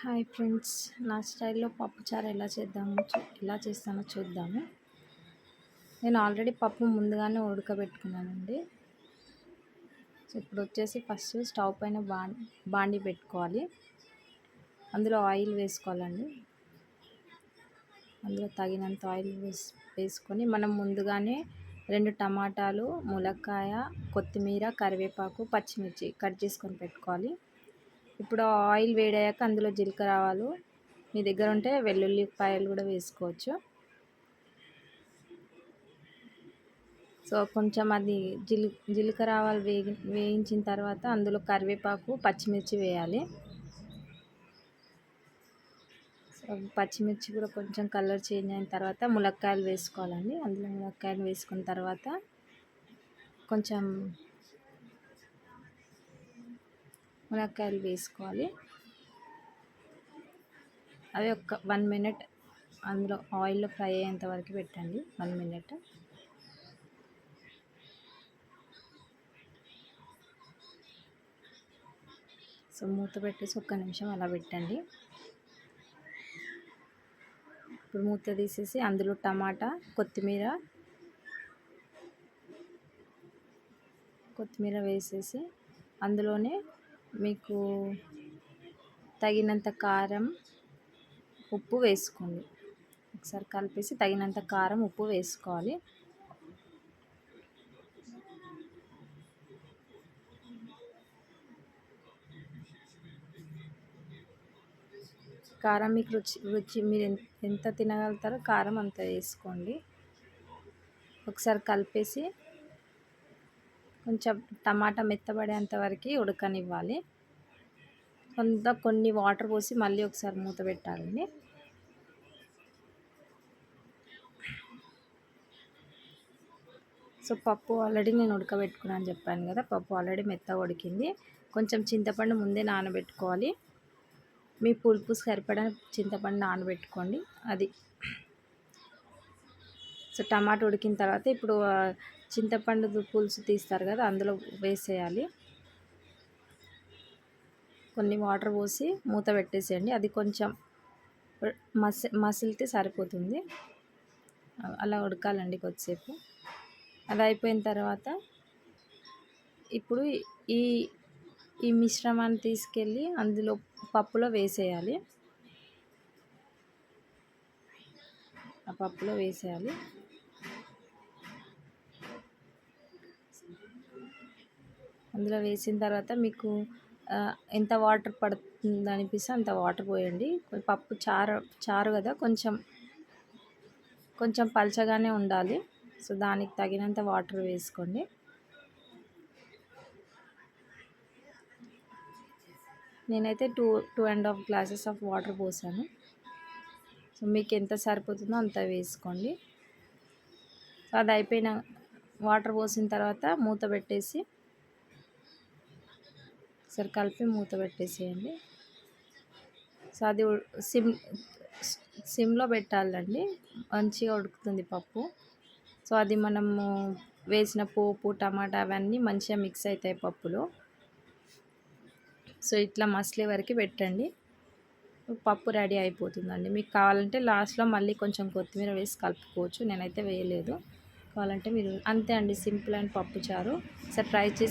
Hi friends నా స్టైల్లో పప్పుచారు ఎలా చేద్దాము? ఎలా చేస్తానో చూద్దాము. నేను ఆల్రెడీ పప్పు ముందుగానే ఉడకబెట్టుకున్నానండి. సో ఇప్పుడు వచ్చేసి ఫస్ట్ స్టవ్ పైన బా బాండి పెట్టుకోవాలి. అందులో ఆయిల్ వేసుకోవాలండి. అందులో తగినంత ఆయిల్ వేసి వేసుకొని మనం ముందుగానే రెండు టమాటాలు ములక్కాయ కొత్తిమీర కరివేపాకు పచ్చిమిర్చి కట్ చేసుకొని పెట్టుకోవాలి. ఇప్పుడు ఆయిల్ వేడయ్యాక అందులో జీలకర్ర ఆవాలు. మీ దగ్గర ఉంటే వెల్లుల్లిపాయలు కూడా వేసుకోవచ్చు. సో కొంచెం అది జీల జీలకర్ర ఆవాలు వేగి వేయించిన తర్వాత అందులో కరివేపాకు పచ్చిమిర్చి వేయాలి. సో పచ్చిమిర్చి కూడా కొంచెం కలర్ చేంజ్ అయిన తర్వాత ములక్కాయలు వేసుకోవాలండి. అందులో ములక్కాయలు వేసుకున్న తర్వాత కొంచెం మునక్కాయలు వేసుకోవాలి. అవి ఒక వన్ మినిట్ అందులో ఆయిల్లో ఫ్రై అయ్యేంత వరకు పెట్టండి. One minute. సో మూత పెట్టేసి ఒక్క నిమిషం అలా పెట్టండి. ఇప్పుడు మూత తీసేసి అందులో టమాటా కొత్తిమీర కొత్తిమీర వేసేసి అందులోనే మీకు తగినంత కారం ఉప్పు వేసుకోండి. ఒకసారి కలిపేసి తగినంత కారం ఉప్పు వేసుకోవాలి. కారం మీకు రుచి రుచి మీరు ఎంత తినగలుగుతారో కారం అంత వేసుకోండి. ఒకసారి కలిపేసి కొంచెం టమాటా మెత్తబడేంత వరకు ఉడకనివ్వాలి. కొంత కొన్ని వాటర్ పోసి మళ్ళీ ఒకసారి మూత పెట్టాలండి. సో పప్పు ఆల్రెడీ నేను ఉడకబెట్టుకున్నాను చెప్పాను కదా పప్పు ఆల్రెడీ మెత్త ఉడికింది. కొంచెం చింతపండు ముందే నానబెట్టుకోవాలి. మీ పులుపు సరిపడా చింతపండు నానబెట్టుకోండి. అది సో టమాటా ఉడికిన తర్వాత ఇప్పుడు చింతపండు పులుసు తీస్తారు కదా అందులో వేసేయాలి. కొన్ని వాటర్ పోసి మూత పెట్టేసేయండి. అది కొంచెం మసి మసిలితే సరిపోతుంది. అలా ఉడకాలండి కొద్దిసేపు. అది అయిపోయిన తర్వాత ఇప్పుడు ఈ ఈ మిశ్రమాన్ని తీసుకెళ్ళి అందులో పప్పులో వేసేయాలి. ఆ పప్పులో వేసేయాలి. అందులో వేసిన తర్వాత మీకు ఎంత వాటర్ పడుతుంది అనిపిస్తే అంత వాటర్ పోయండి. పప్పు చారు చారు కదా కొంచెం కొంచెం పలచగానే ఉండాలి. సో దానికి తగినంత వాటర్ వేసుకోండి. నేనైతే two two and half glasses of water పోసాను. సో మీకు ఎంత సరిపోతుందో అంత వేసుకోండి. సో అది అయిపోయిన వాటర్ పోసిన తర్వాత మూత పెట్టేసి ఒకసారి కలిపి మూత పెట్టేసేయండి. సో అది సిమ్ సిమ్లో పెట్టాలండి. మంచిగా ఉడుకుతుంది పప్పు. సో అది మనము వేసిన పోపు టమాటా అవన్నీ మంచిగా మిక్స్ అవుతాయి పప్పులో. సో ఇట్లా మసలే వరకు పెట్టండి. పప్పు రెడీ అయిపోతుందండి. మీకు కావాలంటే లాస్ట్లో మళ్ళీ కొంచెం కొత్తిమీర వేసి కలుపుకోవచ్చు. నేనైతే వేయలేదు. కావాలంటే మీరు అంతే అండి సింపుల్ అండ్ పప్పు చారు. సార్ ట్రై చేసి